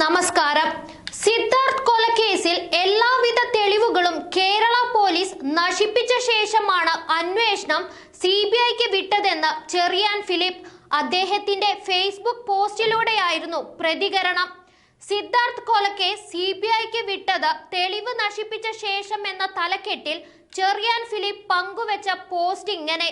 നമസ്കാരം. സിദ്ധാർത്ഥ് കൊലക്കേസിൽ എല്ലാവിധ തെളിവുകളും കേരള പോലീസ് നശിപ്പിച്ച ശേഷമാണ് അന്വേഷണം സി ബി ഐക്ക് വിട്ടതെന്ന് ചെറിയാൻ ഫിലിപ്പ് അദ്ദേഹത്തിന്റെ ഫേസ്ബുക്ക് പോസ്റ്റിലൂടെയായിരുന്നു പ്രതികരണം. സിദ്ധാർത്ഥ് കൊലക്കേസ് സി ബി ഐക്ക് വിട്ടത് തെളിവ് നശിപ്പിച്ച ശേഷം എന്ന തലക്കെട്ടിൽ ചെറിയാൻ ഫിലിപ്പ് പങ്കുവച്ച പോസ്റ്റ് ഇങ്ങനെ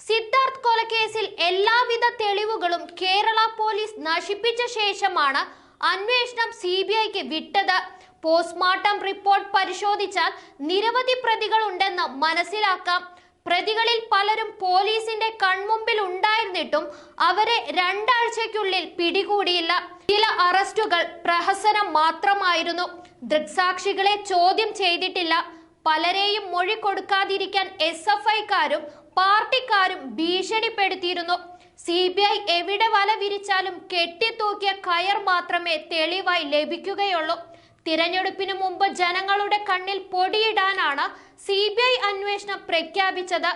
സിദ്ധാർത്ഥ് കൊലക്കേസിൽ എല്ലാവിധ തെളിവുകളും കേരള പോലീസ് നശിപ്പിച്ച ശേഷമാണ് അന്വേഷണം സി ബി ഐക്ക് വിട്ടത്. പോസ്റ്റ്മോർട്ടം റിപ്പോർട്ട് പരിശോധിച്ചാൽ നിരവധി പ്രതികളുണ്ടെന്ന് മനസ്സിലാക്കാം. പ്രതികളിൽ പലരും പോലീസിന്റെ കൺമുമ്പിൽ ഉണ്ടായിരുന്നിട്ടും അവരെ രണ്ടാഴ്ചയ്ക്കുള്ളിൽ പിടികൂടിയില്ല. ചില അറസ്റ്റുകൾ പ്രഹസനം മാത്രമായിരുന്നു. ദൃക്സാക്ഷികളെ ചോദ്യം ചെയ്തിട്ടില്ല. പലരെയും മൊഴി കൊടുക്കാതിരിക്കാൻ എസ് എഫ് ഐക്കാരും പാർട്ടിക്കാരും ഭീഷണിപ്പെടുത്തിയിരുന്നു. സി ബി ഐ എവിടെ വല വിരിച്ചാലും കെട്ടിത്തൂക്കിയ കയർ മാത്രമേ തെളിവായി ലഭിക്കുകയുള്ളൂ. തിരഞ്ഞെടുപ്പിന് മുമ്പ് ജനങ്ങളുടെ കണ്ണിൽ പൊടിയിടാനാണ് സി ബി ഐ അന്വേഷണം പ്രഖ്യാപിച്ചത്.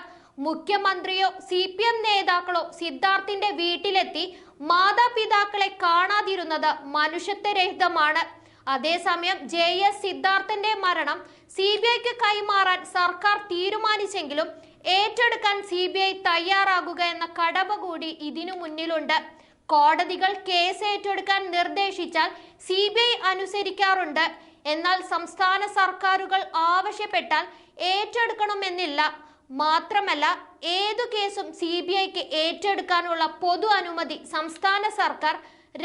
മുഖ്യമന്ത്രിയോ സി പി എം നേതാക്കളോ സിദ്ധാർത്ഥിന്റെ വീട്ടിലെത്തി മാതാപിതാക്കളെ കാണാതിരുന്നത് മനുഷ്യത്വരഹിതമാണ്. അതേസമയം ജെ എസ് സിദ്ധാർത്ഥന്റെ മരണം സി ബി ഐക്ക് കൈമാറാൻ സർക്കാർ തീരുമാനിച്ചെങ്കിലും ഏറ്റെടുക്കാൻ സി ബി ഐ തയ്യാറാകുക എന്ന കടമ കൂടി ഇതിനു മുന്നിലുണ്ട്. കോടതികൾ കേസ് ഏറ്റെടുക്കാൻ നിർദ്ദേശിച്ചാൽ സി ബി ഐ അനുസരിക്കാറുണ്ട്. എന്നാൽ സംസ്ഥാന സർക്കാരുകൾ ആവശ്യപ്പെട്ടാൽ ഏറ്റെടുക്കണമെന്നില്ല. മാത്രമല്ല ഏതു കേസും സി ബി ഐക്ക് ഏറ്റെടുക്കാനുള്ള പൊതു അനുമതി സംസ്ഥാന സർക്കാർ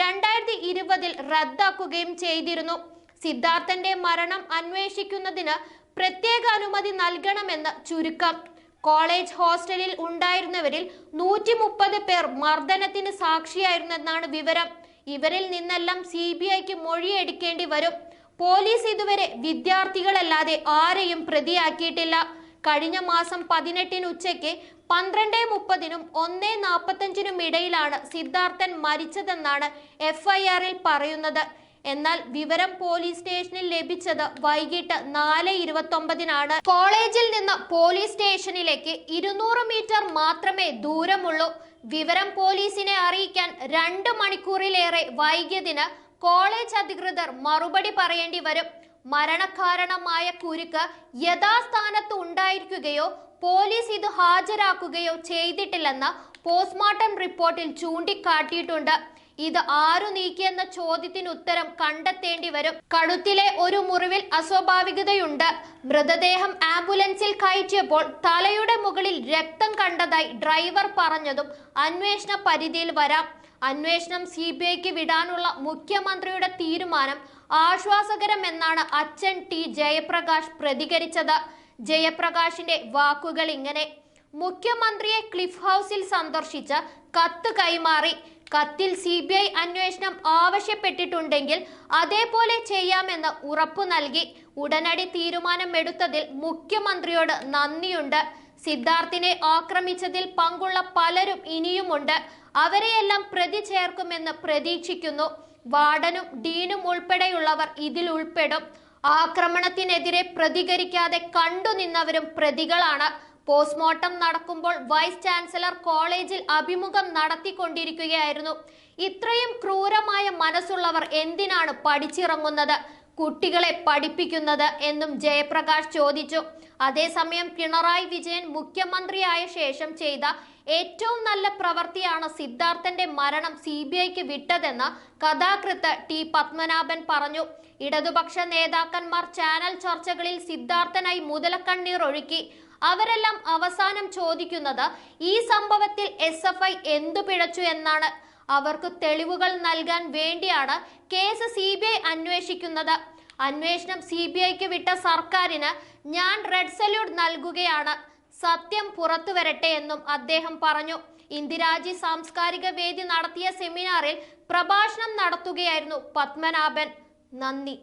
രണ്ടായിരത്തി ഇരുപതിൽ റദ്ദാക്കുകയും ചെയ്തിരുന്നു. സിദ്ധാർത്ഥന്റെ മരണം അന്വേഷിക്കുന്നതിന് പ്രത്യേക അനുമതി നൽകണമെന്ന് ചുരുക്കം. കോളേജ് ഹോസ്റ്റലിൽ ഉണ്ടായിരുന്നവരിൽ നൂറ്റി മുപ്പത് പേർ മർദ്ദനത്തിന് സാക്ഷിയായിരുന്നെന്നാണ് വിവരം. ഇവരിൽ നിന്നെല്ലാം സി ബി ഐക്ക് മൊഴിയെടുക്കേണ്ടി വരും. പോലീസ് ഇതുവരെ വിദ്യാർത്ഥികളല്ലാതെ ആരെയും പ്രതിയാക്കിയിട്ടില്ല. കഴിഞ്ഞ മാസം പതിനെട്ടിന് ഉച്ചയ്ക്ക് പന്ത്രണ്ട് മുപ്പതിനും ഒന്ന് നാൽപ്പത്തഞ്ചിനും ഇടയിലാണ് സിദ്ധാർത്ഥൻ മരിച്ചതെന്നാണ് എഫ്ഐആറിൽ പറയുന്നത്. എന്നാൽ വിവരം പോലീസ് സ്റ്റേഷനിൽ ലഭിച്ചത് വൈകിട്ട് നാല് ഇരുപത്തൊമ്പതിനാണ്. കോളേജിൽ നിന്ന് പോലീസ് സ്റ്റേഷനിലേക്ക് ഇരുന്നൂറ് മീറ്റർ മാത്രമേ ദൂരമുള്ളൂ. വിവരം പോലീസിനെ അറിയിക്കാൻ രണ്ട് മണിക്കൂറിലേറെ വൈകിയതിന് കോളേജ് അധികൃതർ മറുപടി പറയേണ്ടി വരും. മരണകാരണമായ കുരുക്ക് യഥാസ്ഥാനത്ത് ഉണ്ടായിരിക്കുകയോ പോലീസ് ഇത് ഹാജരാക്കുകയോ ചെയ്തിട്ടില്ലെന്ന് പോസ്റ്റ്മോർട്ടം റിപ്പോർട്ടിൽ ചൂണ്ടിക്കാട്ടിയിട്ടുണ്ട്. ഇത് ആരു നീക്കിയെന്ന ചോദ്യത്തിന് ഉത്തരം കണ്ടെത്തേണ്ടി വരും. കഴുത്തിലെ ഒരു മുറിവിൽ അസ്വാഭാവികതയുണ്ട്. മൃതദേഹം ആംബുലൻസിൽ കയറ്റിയപ്പോൾ തലയുടെ മുകളിൽ രക്തം കണ്ടതായി ഡ്രൈവർ പറഞ്ഞതും അന്വേഷണ പരിധിയിൽ വരാം. അന്വേഷണം സി ബി ഐക്ക് വിടാനുള്ള മുഖ്യമന്ത്രിയുടെ തീരുമാനം ആശ്വാസകരമെന്നാണ് അച്ഛൻ ടി ജയപ്രകാശ് പ്രതികരിച്ചത്. ജയപ്രകാശിന്റെ വാക്കുകൾ ഇങ്ങനെ. മുഖ്യമന്ത്രിയെ ക്ലിഫ് ഹൗസിൽ സന്ദർശിച്ച് കത്ത് കൈമാറി. കത്തിൽ സി ബി ഐ അന്വേഷണം ആവശ്യപ്പെട്ടിട്ടുണ്ടെങ്കിൽ അതേപോലെ ചെയ്യാമെന്ന് ഉറപ്പു നൽകി. ഉടനടി തീരുമാനമെടുത്തതിൽ മുഖ്യമന്ത്രിയോട് നന്ദിയുണ്ട്. സിദ്ധാർത്ഥിനെ ആക്രമിച്ചതിൽ പങ്കുള്ള പലരും ഇനിയുമുണ്ട്. അവരെയെല്ലാം പ്രതി ചേർക്കുമെന്ന് പ്രതീക്ഷിക്കുന്നു. വാർഡനും ഡീനും ഉൾപ്പെടെയുള്ളവർ ഇതിൽ ഉൾപ്പെടും. ആക്രമണത്തിനെതിരെ പ്രതികരിക്കാതെ കണ്ടുനിന്നവരും പ്രതികളാണ്. പോസ്റ്റ്മോർട്ടം നടക്കുമ്പോൾ വൈസ് ചാൻസലർ കോളേജിൽ അഭിമുഖം നടത്തിക്കൊണ്ടിരിക്കുകയായിരുന്നു. ഇത്രയും ക്രൂരമായ മനസ്സുള്ളവർ എന്തിനാണ് പഠിച്ചിറങ്ങുന്നത്? കുട്ടികളെ പഠിപ്പിക്കുന്നത് എന്നും ജയപ്രകാശ് ചോദിച്ചു. അതേസമയം പിണറായി വിജയൻ മുഖ്യമന്ത്രിയായ ശേഷം ചെയ്ത ഏറ്റവും നല്ല പ്രവൃത്തിയാണ് സിദ്ധാർത്ഥന്റെ മരണം സി ബി ഐക്ക് വിട്ടതെന്ന് കഥാകൃത്ത് ടി പത്മനാഭൻ പറഞ്ഞു. ഇടതുപക്ഷ നേതാക്കന്മാർ ചാനൽ ചർച്ചകളിൽ സിദ്ധാർത്ഥനായി മുതലക്കണ്ണീർ ഒഴുക്കി. അവരെല്ലാം അവസാനം ചോദിക്കുന്നത് ഈ സംഭവത്തിൽ എസ് എഫ് ഐ എന്തു പിഴച്ചു എന്നാണ്. അവർക്ക് തെളിവുകൾ നൽകാൻ വേണ്ടിയാണ് കേസ് സി ബി ഐ അന്വേഷിക്കുന്നത്. അന്വേഷണം സി ബി ഐക്ക് വിട്ട സർക്കാരിന് ഞാൻ റെഡ് സല്യൂട്ട് നൽകുകയാണ്. സത്യം പുറത്തു വരട്ടെ എന്നും അദ്ദേഹം പറഞ്ഞു. ഇന്ദിരാജി സാംസ്കാരിക വേദി നടത്തിയ സെമിനാറിൽ പ്രഭാഷണം നടത്തുകയായിരുന്നു പത്മനാഭൻ. നന്ദി.